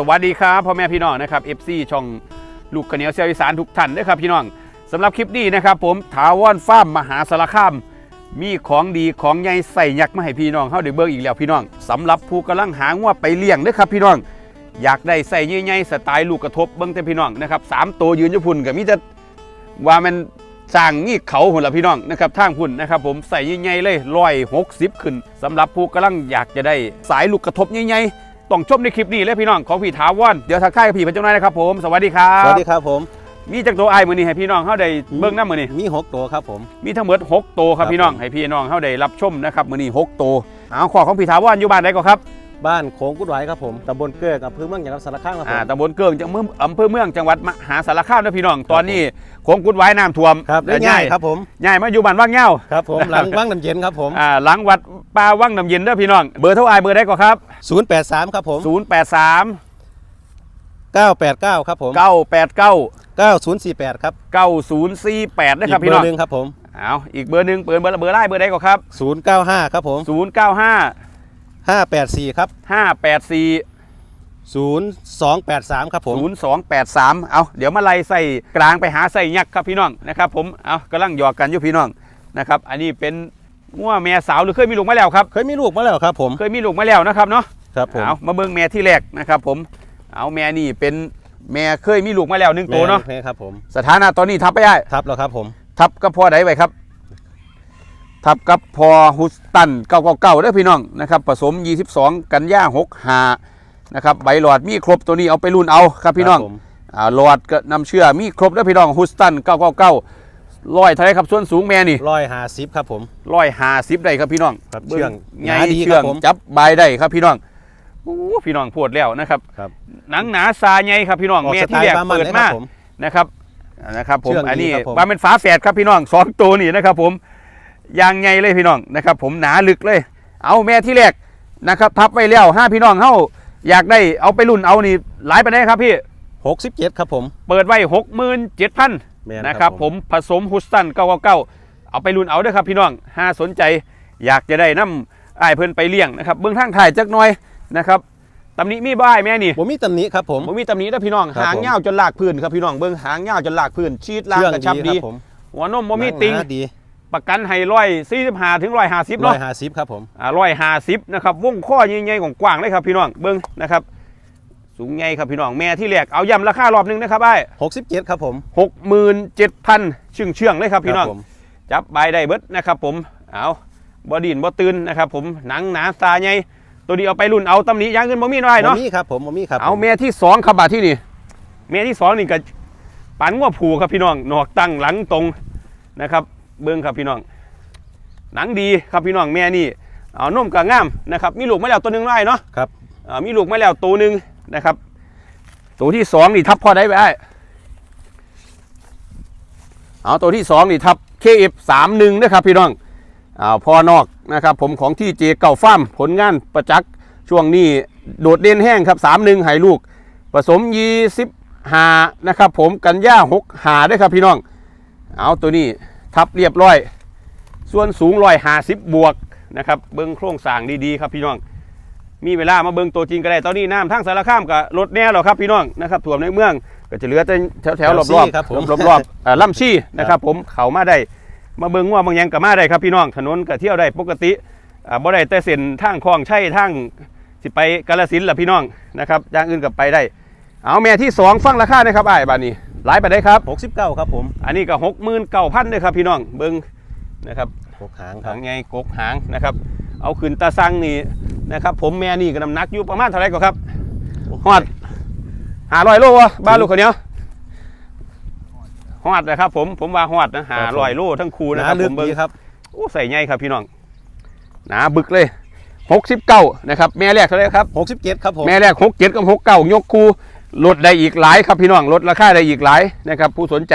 สวัสดีครับพ่อแม่พี่น้องนะครับ FC ช่องลูกกระเนียวเซียวอีสานทุกท่านนะครับพี่น้องสำหรับคลิปนี้นะครับผมถาวรฟาร์มมหาสารคาม มีของดีของใหญ่ใส่ยักษ์มาให้พี่น้องเฮาได้เบิ่งอีกแล้วพี่น้องสำหรับผู้กำลังหางวไปเลี้ยงเด้อครับพี่น้อง อยากได้ใส่ใหญ่ๆสไตล์ลูกกระทบเบิ่งแต่พี่น้องนะครับสามตัวยืนอยู่พุ่นก็มีแต่ว่ามันสร้างงี้เขาหุ่นละพี่น้องนะครับทางพุ่นนะครับผมใส่ใหญ่ๆเลยร้อยหกสิบขึ้นสำหรับผู้กำลังอยากจะได้สายลูกกระทบใหญ่ๆ ต้องชมในคลิปนี้เลยพี่น้องของพี่ถาวรเดี๋ยวทักทายกับพี่เพันจ้าหน่อยนะครับผมสวัสดีครับ สวัสดีครับผม มีจักตัวไอ้ายมือนี้ให้พี่น้องเฮาได้เบิ่งน้ำมือนี้มีหกตัวครับผม มีทั้งหมด6ตัวครับครับพี่น้องผม ให้พี่น้องเฮาได้รับชมนะครับมื้อนี้6ตัวเอาขอของพี่ถาวรอยู่บ้านใดก็ครับ บ้านโค้งกุดไหวครับผมตำบลเกือกอำเภอเมืองจังหวัดสารคามครับผอ่าม ตำบลเกืองจังหวัดอำเภอเมืองจังหวัดมหาสารคามนะพี่น้อง ตอนนี้โค้งกุดไว้น้ำท่วมครับและง่ายๆครับผมง่ายมาอยู่บ้านว่างเหย้าครับผมหลังว่างน้ำเย็นครับผม อ่าหลังวัดป่าว่างน้ำเย็นเด้อพี่น้อง เบอร์เท่าไอายเบอร์ได้ก็ครับ 083 ครับผม 083 989 ครับผม 989 9048 ครับ9048นะครับอีกพี่เบน้อองร์หนึงครับผม เอาอีกเบอร์หนึ่งเบอร์เบอร์เบอร์ไล่เบอร์ได้ก็ครับ095 ครับผม 095 584 ครับ584 0283 ครับผม 0283 เอาเดี๋ยวมาไล่ใส่กลางไปหาใส่ยักษ์ครับพี่น้องนะครับผม เอากำลังหยอกกันอยู่พี่น้องนะครับ อันนี้เป็นงัวแม่สาวหรือเคยมีลูกมาแล้วครับ เคยมีลูกมาแล้วครับผม เคยมีลูกมาแล้วนะครับเนาะ ครับผมเอามาเบิ่งแม่ที่แรกนะครับผม เอาแม่นี่เป็นแม่เคยมีลูกมาแล้วหนึ่งตัวเนาะ แม่ครับผม สถานะตอนนี้ทับไปได้ ทับแล้วครับผม ทับกับพอไดไว้ครับ ทับกับพอฮุสตันเก่าๆเก่าเด้อพี่น้องนะครับผสม 22 กันย่า6หานะครับใบหลอดมีครบตัวนี้เอาไปรุ่นเอาครับพี่น้องครับผมอ่าหลอดก็นำเชื่อมีครบเด้อพี่น้องฮุสตัน999ร้อยเท่าไรครับส่วนสูงแม่นี่ร้อยห้าสิบครับผมร้อยห้าสิบได้ครับพี่น้องครับบิ่เชื่องไงหนาดีเชื่องครับผมจับใบได้ครับพี่น้องโอ้พี่น้องพูดแล้วนะครับครับหนังหนาซาใหญ่ครับพี่น้องออกแม่สไตที่ล์แรกบามันเปิดเลยคมารับผมนะครับนะครับผมเชื่องดีอันนี้ครับผมว่าเป็นฝาแฝดครับพี่น้องสองตัวนี่นะครับผม ยางใหญ่เลยพี่น้องนะครับ ผมหนาลึกเลย เอาแม่ที่แรกนะครับทับไว้แล้วห้าพี่น้องเฮาอยากได้เอาไปรุ่นเอานี่หลายไปได้ครับพี่67ครับผม เปิดไว้หกหมื่นเจ็ดพันแม่นนะครับผมผสมฮุสตัน999เอาไปรุ่นเอาเด้อครับพี่น้องถ้าสนใจ อยากจะได้น้ำอ้ายเพิ่นไปเลี้ยงนะครับเบื้องทางถ่ายจักหน่อยนะครับตำหนิมีบ่ายแม่นี่ผมมีตำหนิครับผมผมมีตำหนิเด้อพี่น้องครับหางผมยาวจนลากพื้นครับพี่น้องเบื้องหางยาวจนลากพื้นชีดลากเชื่องกระชับดีดีครับผมหัวนมบ่มีติงหนัดี ประกันให้ร้อยสี่สิบห้าถึงร้อยห้าสิบร้อเนาะยห้าสิบครับผม อ่าร้อยห้าสิบนะครับวงข้อใหญ่ๆของกว้างเลยครับพี่น้องเบื้องนะครับสูงใหญ่ครับพี่น้องแม่ที่แรกเอาย้ำราคารอบหนึงนะครับไอ้67ครับผมหกหมื่นเจ็ดพันเชื่องเชื่องๆเลยครับพี่น้องครับผมจับใบได้เบิดนะครับผม เอาบอดินบอตื่นนะครับผม หนังหนาตาใหญ่ ตัวนี้เอาไปรุ่นเอาตำหนิอยางเงินบ่มีน้อยเนาะบ่มีครับผมบ่มีครับเอาเมียที่สองครับบาทที่นี่ เมียที่สองนี่ก็ปันงัวผูครับพี่น้องหนอกตั้งหลังตรงนะครับ เบิ้งครับพี่น้อง หนังดีครับพี่น้องแม่นี่เอานุ่มกับง่ามนะครับ มีลูกมาแล้วตัวหนึ่งไร่เนาะครับอ่ามีลูกมาแล้วตัวหนึ่งนะครับ ตัวที่สองนี่ทับพอได้ไหมไอ้เอาตัวที่สองนี่ทับ KF 3 1นะครับพี่น้องอ่าพอนอกนะครับผมของที่เจเก่าฟ้าร์มผลงานประจักษ์ช่วงนี้โดดเด่นแห้งครับ3 1ให้ลูก ผสม25นะครับผมกันย่า6หาด้วยครับพี่น้อง เอาตัวนี้ ทับเรียบร้อย ส่วนสูงร้อยหาสิบบวกนะครับเบิ้งโครงสร้างดีๆครับพี่น้อง มีเวลามาเบิ่งตัวจริงก็ได้ตอนนี้น้ำทั้งสารคามกับรถแน่หรอกครับพี่น้องนะครับถ่วมในเมืองก็จะเหลือแต่แถวแถวๆรอบรอบครับผมรอบรอบๆเอ่อล่ำชี่นะครับผมเขามาได้มาเบิ่งว่าบางหยังกับมาได้ครับพี่น้องถนนก็เที่ยวได้ปกติอ่าบ่ได้แต่เส้นทางคลองใช่ทางสิไปกาลสินธุ์ล่ะพี่น้องนะครับอย่างอื่นกับไปได้ เอาแม่ที่สองฟังราคานะครับอ้ายบานนี้ หลายไปได้ครับ69 ครับผมอันนี้ก็หกหมื่นเก้าพันเลยครับพี่น้องเบิ่งนะครับหกหางครัหาบงไงกกหางนะครับ เอาขึ้นตาสังนี่นะครับ ผมแม่นี่ก็น้ำหนักอยู่ประมาณเท่าไหรก็ครับฮอดหาร้อยโลวะบ้านลูกคนเนี้ยฮอดนะครับ ผมผมว่าฮอดนะหาร้อยโลทั้งคูหนะนาครับลึผกมเบิ่งดีครับ โอ้ใส่ใหญ่ครับพี่น้องหนาบึกเลยหกสิบเก้านะครับ แม่แรกเท่าไหรครับ 67 ครับผม แม่แรกหกเจ็ดกับหกเก้ายกคู ลดได้อีกหลายครับพี่น้องลดราคาได้อีกหลายนะครับผู้สนใจ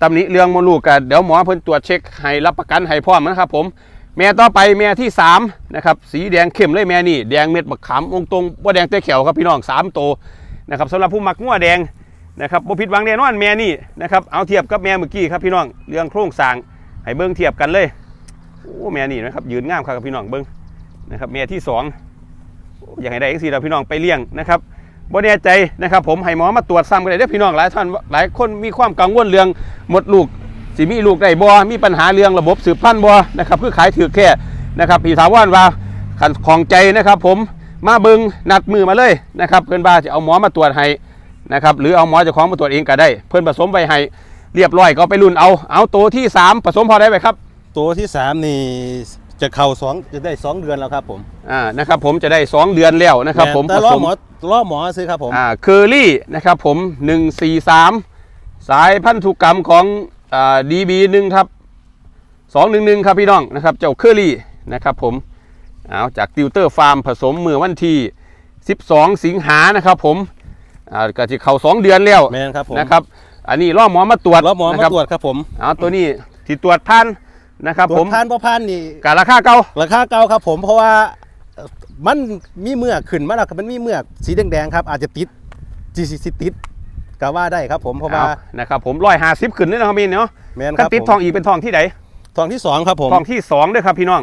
ตำหนิเรื่องมดลูกกันเดี๋ยวหมอเพิ่นตรวจเช็คให้รับประกันให้พร้อมนะครับผมแม่ต่อไปแม่ที่3นะครับสีแดงเข้มเลยแม่นี่แดงเม็ดบักขามองตรงว่าแดงเตะเขียวครับพี่น้อง3ตัวนะครับสำหรับผู้มักงัวแดงนะครับบ่ผิดหวังแน่นอนแม่นี่นะครับเอาเทียบกับแม่เมื่อกี้ครับพี่น้องเรื่องโครงสร้างให้เบิ่งเทียบกันเลยโอ้แม่นี่นะครับยืนงามครับพี่น้องเบิ่งนะครับแม่ที่สองอยากให้ได้จังซี่ล่ะพี่น้องไปเลี้ยงนะครับ บ่แน่ใจนะครับ ผมให้หมอมาตรวจซ้ำกันเลยเด้อพี่น้องหลายท่านหลายคนมีความกังวลเรื่องหมดลูกสิมีลูกได้บ่มีปัญหาเรื่องระบบสืบพันธุ์บ่นะครับคือขายถือแค่นะครับพี่ถาวรว่าขันของใจนะครับ ผมมาเบิงนัดมือมาเลยนะครับ เพื่อนบ้าจะเอาหมอมาตรวจให้นะครับหรือเอาหมอเจ้าของมาตรวจเองก็ได้ เพื่อนผสมไปให้เรียบร้อยก็ไปรุ่นเอาเอาตัวที่สามผสมพอได้ไหมครับ ตัวที่สามนี่ จะเข่าสองจะได้สองเดือนแล้วครับผมอ่านะครับผมจะได้สองเดือนแล้วนะครับ ผมแต่ผล่อสมหมอล่อหมอซื้อครับผมอ่าเคอรี่นะครับผม 143 สายพันธุกรรมของอ่าดีบีหนึ่งครับ211ครับพี่น้องนะครับเจ้าเคอรี่นะครับผมเอาจากติวเตอร์ฟาร์มผสมเมื่อวันที่ 12 สิงหานะครับผมอ่าก็จะเข้า2เดือนแล้วแมนครับผมนะครับ อันนี้ล่อหมอมาตรวจล่อหมอนะมาครับตรวจครับผม เอาตัวนี้ที่ตรวจพัน นะครับตรผวจมพานพ่อพานนี่การาคาเก่าราคาเก่าครับ ผมเพราะว่าเอ่อมันมีเมือกขึ้นมาแล้วครับมันมีเมือกสีแดงๆครับ อาจจะติดจีซีติดก็ว่าได้ครับ ผมเพราะว่าเอานะครับผมร้อยห้าสิบขึ้นเลยนะครับพี่เนาะแมนคคันรับติดผมทองอีกเป็นทองที่ไหนทองที่สองครับผมทองที่2ด้วยครับพี่น้อง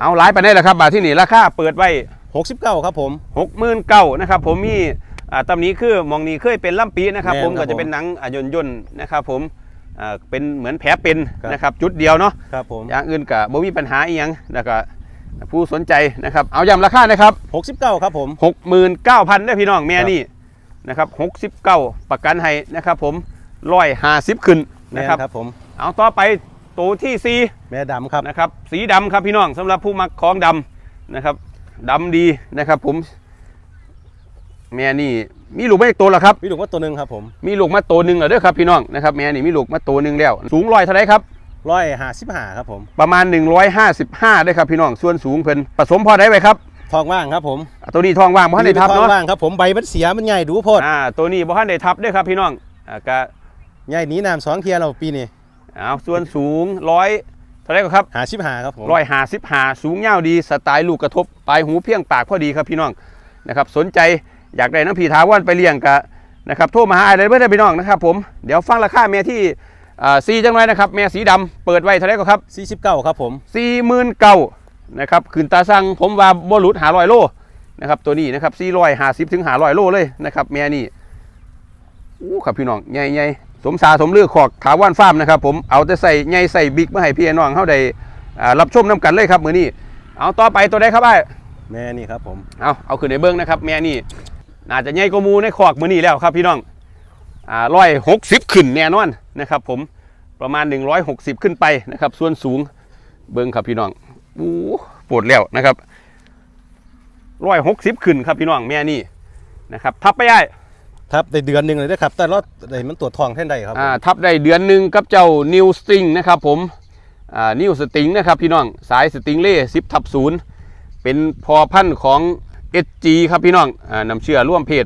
เอาหลายไปได้แล้วครับบาทที่นี่ราคาเปิดไว้หกสิบเก้าครับผม6 9 0 0 0นะครับ ผมมีอ่าตำนี้คือมองนี้เคยเป็นล่ำปีนะครับแม่นผมครัก็บจะเป็นหนังอะยนยนต์นะครับ ผมอ่า เป็นเหมือนแผลเป็นครับนะครับจุดเดียวเนาะครับผมอย่างอื่นก็บ่มีปัญหาอีหยังแล้วก็ผู้สนใจนะครับเอาย้ำราคานะครับหกสิบเก้าครับผม 69,000ได้อพี่น้องแม่นี่นะครับ 69 ประกันให้นะครับผม150ขึ้นแมนะนครับครับผมเอาต่อไปตัวที่สี่แม่ดำครับนะครับสีดำครับพี่น้องสำหรับผู้มักของดำนะครับดำดีนะครับผมแม่นี่ มีลูกไม่ตัวแล้วครับพี่ดุว่าตัวหนึ่งครับผมมีลูกมาตัวหนึ่งแล้วเด้อครับพี่น้องนะครับแม่นี่มีลูกมาตัวหนึ่งแล้ว สูงร้อยเท่าไรครับร้อยห้าสิบห้าครับผมประมาณ 155ได้ครับพี่น้องส่วนสูงเพิ่นผสมพอได้ไหมครับทองว่างครับผมอะตัวนี้ทองว่างบ่ทันได้ทับทอเนาะงว่างครับผมใบมันเสียมันใหญ่ดูโพดอ่าตัวนี้บ่ทันได้ทับเด้อครับพี่น้องอ่าก็ใหญ่หนีน้ำสองเทียเราปีนี้เอาส่วนสูงร้อยเท่าไรก็ครับหาสิบห้าครับผมร้อยหาสิบหาสูงยาวดีสไตล์ลูกกระทบปลายหูเพียงปากพอดีครับพี่น้องนะครับสนใจ อยากได้น้ำผีทาวันไปเลี้ยงกะนะครับโทรมาหาอะไรเพื่อนพี่น้องนะครับผมเดี๋ยวฟังราคาแม่ที่อ่าซีจังไรนะครับแม่สีดำเปิดไว้เท่าไหรก็ครับสี่สิบเก้าครับผมสี่หมื่นเก้านะครับขืนตาสั่งผมว่าบรุษหาร้อยโลนะครับตัวนี้นะครับสี่ร้อยห้าสิบถึงหาร้อยโลเลยนะครับแม่นี่อู้ครับพี่น้องใหญ่ใหญ่สมสาสมเลือกขอกถาวรฟาร์มนะครับผมเอาแต่ใส่ใหญ่ใส่บิ๊กมาให้พี่น้องเขาได้อ่ารับชมน้ำกันเลยครับมือนี้เอาต่อไปตัวใดครับไอ้แม่นี่ครับผมเอาเอาขึ้นในเบิ้งนะครับแม่นี่ น่าจะใหญ่กว่าหมูในขอกมือนี้แล้วครับพี่น้องอ่าร้อยหกสิบขึ้นแน่นอนนะครับ ผมประมาณ 160 ขึ้นไปนะครับ ส่วนสูงเบิ้งครับพี่น้องอู้ปวดแล้วนะครับร้อยหกสิบขึ้นครับพี่น้องแม่นี่นะครับ ทับไปได้ครับได้เดือนหนึ่งเลยนะครับ แต่รอดได้มันตรวจทองแท่นใดครับผมอ่าทับได้เดือนหนึ่งกับเจ้านิวสติงนะครับ ผมอ่านิวสติงนะครับพี่น้องสายสติงเล่สิบทับศูนย์เป็นพอพันธุ์ของ SG ครับพี่น้องอ่านำเชื่อร่วมเพศ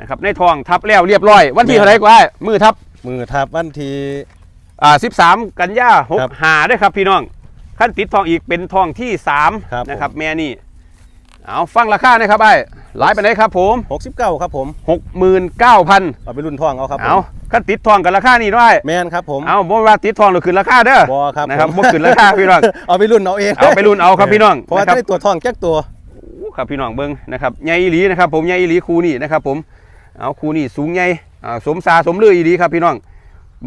นะครับในทองทับแล้วเรียบร้อย วันที่เท่าไหรก็ได้มือทับมือทับวันที่ อ่า13 กันยาหกครับหาด้วยครับพี่น้องขั้นติดทองอีกเป็นทองที่ครับ 3นะครับแม่นี่เอาฟังราคานะครับไอ้หลายไปไหนใดครับผมหกสิบเก้าครับผม 69,000เอาไปรุ่นทองเอาครับผมเอาขั้นติดทองกันราคานี้ด้วยแมนครับผม เอาบ่ว่าติดทองหรือขึ้นราคาเด้อบอครับนะครับผม บ่ขึ้นราคาพี่น้อง เอาไปรุ่นเอาเองเอาไปรุ่นเอาครับพี่น้องเพราะว่านะครับได้ตรวจทองแจ้กตัวโอ้ ครับพี่น้องเบิ้งนะครับใหญ่อีหลีนะครับผมใหญ่อีหลีคูนี่นะครับผมเอาคูนี่สูงใหญ่อ่าสมซาสมลืออีหลีครับพี่น้อง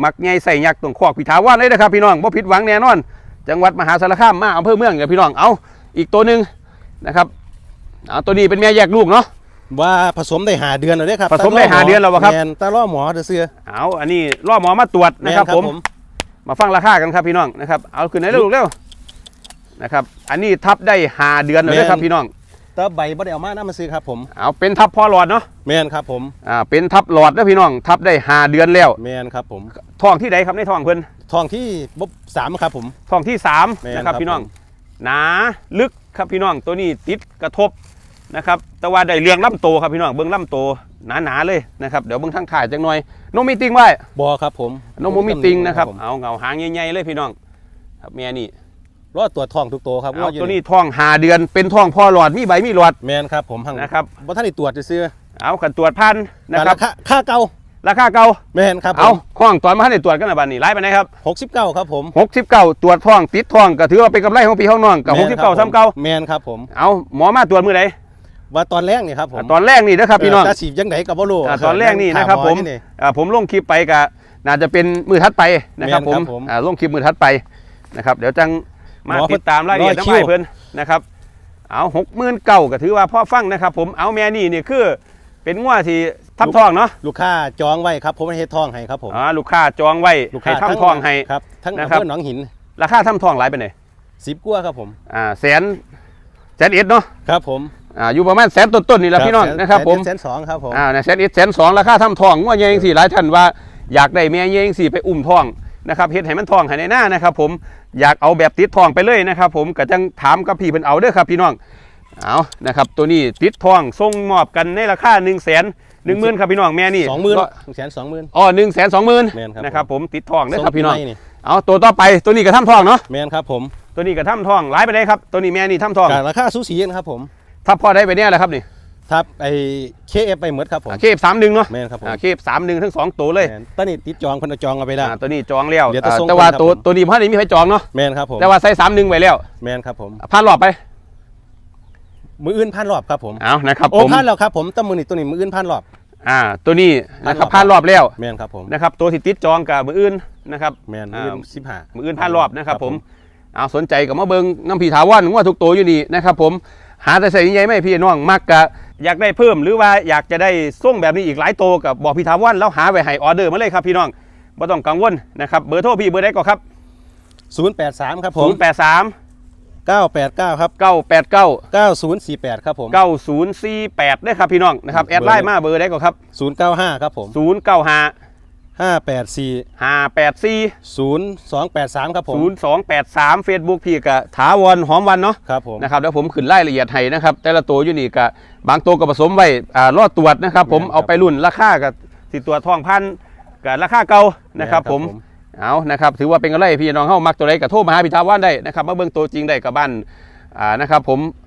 มักใหญ่ใส่ยักษ์ตรงขอกพิถาว่านเลยนะครับพี่น้องบ่ผิดหวังแน่นอน จังหวัดมหาสารคามมาอำเภอเมืองกับพี่น้องเอาอีกตัวหนึ่งนะครับเอาตัวนี้เป็นแม่แยกลูกเนาะว่าผสมได้หาเดือนแล้วเด้อครับผสมได้หาเดือนแล้วบ่ครับแมนตาล่อหมอเสื้อเอาอันนี้ล่อหมอมาตรวจแมนะครับนครับผมผมมาฟังราคากันครับพี่น้องนะครับเอาขึ้นให้ลูกเร็วนะครับ อันนี้ทับได้หาเดือนแล้วเด้อครับพี่น้อง ตาใบบ่ได้เอามาน้ามาซื้อครับผมเอาเป็นทับพ่อหลอดเนาะแมนครับผมอ่าเป็นทับหลอดนะพี่น้องทับได้หาเดือนแล้วแมนครับผมทองที่ใดครับในทองเพิ่นทองที่บบสามครับผมทองที่สามแม่นนะครับครับพี่น้องผมหนาลึกครับพี่น้องตัวนี้ติดกระทบนะครับแต่ว่าได้เรียงลำโตครับพี่น้องเบิ้งลำโตหนาๆเลยนะครับเดี๋ยวเบิ้งทางถ่ายจังหน่อยนมมีติงไว้บอครับผมนมบ่มีติงนะครับผมเอาเงาหางใหญ่ๆเลยพี่น้อง ครับแม่นี่ รอดตรวจทองทุกตัวครับเอายู่ตัวนี้ทองหาเดือนเป็นทองพ่อหลอดมีใบมีหลอดแมนครับผมหังนะครับบ่ท่านได้ตรวจซื้อเอาขันตรวจพันๆนะครับแต่าค่าเก่าราคาเก่าแมนครับผเอามข้องตอนมาให้ได้ตรวจกันนะบัดนี้ไล่ไปไหนครับหกสิบเก้าครับผมหกสิบเก้าตรวจท้องติดท้องก็ถือว่าเป็นกำไรของพี่ของน้องกับหกสิบเก้าซ้ำเก้าแมนครับผมเอาหมอมาตรวจมือไหนว่าตอนแรกนี่ครับผมอ่าตอนแรกนี่นะครับพี่น้องเจะสีบยังไงกับบ่รู้อ่าตอนแรกนี่นะครับถาผมหอนี่อ่าผมลงคลิปไปกับน่าจะเป็นมือทัดไปนะครับแม่ผนมครับผมอ่าลงคลิปมือทัดไปนะครับ เดี๋ยวจัง มารอเพิ่ตินดตามรายละเอียดรอน้ำคิวไม้เพิ่นนะครับ เอาหกหมื่นเก่าก็ถือว่าพ่อฟังนะครับ ผมเอาแม่นี่นี่คือเป็นงัวที่ทับทองเนาะลูกค้าจองไว้ครับผมให้เฮ็ดทองให้ครับผมอ่าลูกค้าจองไว้ลูกให้ค้าทำทองให้ครับทั้งนะอำครัเภบอหนองหิน ราคาทำทองหลายไปไหนสิบกัวาครับผมอ่าแสนแสนเอ็ดเนาะครับผมอ่าอยู่ประมาณแสนต้นๆนี่แหละพี่น้องแสนะครับผมแสนสองครับผมอ่าเนี่ยแสนเอ็ดแสนสองราคาทำทองว่าเยงสี่หลายท่านว่าอยากได้แม่เยงสี่ไปอุ้มทอง นะครับเฮ็ดให้มันทองให้ในหน้านะครับ ผมอยากเอาแบบติดทองไปเลยนะครับ ผมก็จังถามกับพี่เพิ่นเอาเด้อครับพี่น้องเอานะครับ ตัวนี้ติดทองส่งมอบกันในราคา1นึ่งแสนหนึ่งหมื่นครับพี่น้องแม่นี่สองหมื่นก็แสนสองหมื่นอ๋อหนึ่งแสนสองหมื่นแม่นครับนะครับผมติดทองเด้อครับส่พี่น้องปีใหม่เอาตัวต่อไปตัวนี้ก็ทำทองเนาะแมนครับผมตัวนี้ก็ทำทองหลายไปได้ครับตัวนี้แม่นี่ทำทองการราคาสูสีนะครับผมถ้าพอได้ไปเนี่ยแหละครับนี่ ทับไอ้เคเอฟไปหมดครับผมเคฟสามหนึ่งเนาะแมนครับผมเคฟสามหนึ่งทั้งสองตัวเลยแม่นตอนนี้ติดจองคนเอาจองเอาไปแล้วอ่าตัวนี้จองแล้วเดี๋ยวจะอ่าส่งแต่ว่าคนครับตัวผมตัวนี้พ่อนี้มีใครจองเนาะแมนครับผมแต่ว่าใส่สามหนึ่งไว้แล้วแมนครับผมผ่านรอบไป มืออื่นพันรอบครับผมเอานะครับโอ้ผมพันแล้วครับผมแตั้มือนี่ตัวนี้มืออื่นพันรอบอ่าตัวนี้นะครับผ่าผ่านนรรออบบแล้วแมนครับผมนะครับตัวที่ติดจองกับมืออื่นนะครับแมนมืออ่าอื่นสิบห้ามืออื่นผ่านรอบนะครับผมเอาสนใจกับมาเบิงน้ำผีถาวรว่าทุกตัวอยู่นี่นะครับผมหาแต่ใส่ใหญ่ไหมพี่น้องมักกะ อยากได้เพิ่มหรือว่าอยากจะได้ส่งแบบนี้อีกหลายตัวกับบอกพี่ถาวรแล้วหาไว้ให้ออเดอร์มาเลยครับพี่น้องไม่ต้องกังวลนะครับเบอร์โทรพี่เบอร์ใดก็ครับศูนย์แปดสามครับผม 0 8 3เก้าแปดเก้าครับ 9 8 9เก้าศูนย์สี่แปดครับผม 9048ด้วยครับพี่น้องนะครับแอดไลน์มาเบอร์ใดก็ครับศูนย์เก้า ห้าครับผม095ห้าแปดสี่584ศูนย์สองแปดสามครับผม0283 Facebook พี่กะถาวรหอมวันเนาะครับผมนะครับเดี๋ยวผมขึ้นรายละเอียดให้นะครับ แต่ละตัวอยู่นี่กะบางตัวก็ผสมไว้อ่ารอดตรวจนะครับ ผมแม่นครับเอาไปรุ่นราคากับสิตัวทองพันกับราคาเก่านะครับ ผมเอานะครับถือว่าเป็นกันไรพี่น้องเฮามักตัวใดก็โทรมาหาพี่ทาวานได้นะครับมาเบิ่งตัวจริงได้กับบ้านอ่านะครับ ผมอ่า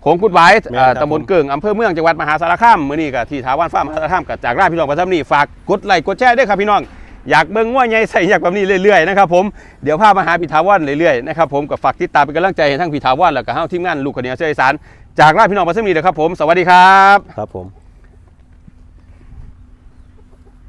โขงพุดไว้อ่าตำบลเกิงอำเภอเมืองจังหวัดมหาสารคามมื้อนี้ก็ที่ทาวานฟาร์มมหาสารคามกับจากราชพี่น้องประจำนี่ฝากกดไลค์กดแชร์ด้วยครับพี่น้องอยากเบิ่งว่าใหญ่ใส่อยากแบบนี้เรื่อยๆนะครับผมเดี๋ยวพามาหาพิธาวันเรื่อยๆนะครับผมกับฝากติดตามเป็นกำลังใจให้ทั้งพิธาวันแล้วก็เฮาทีมงานลูกคนเหนียวเชียร์อีสานจากราชพี่น้องประจำนี่นะครับผมสวัสดีครับครับผม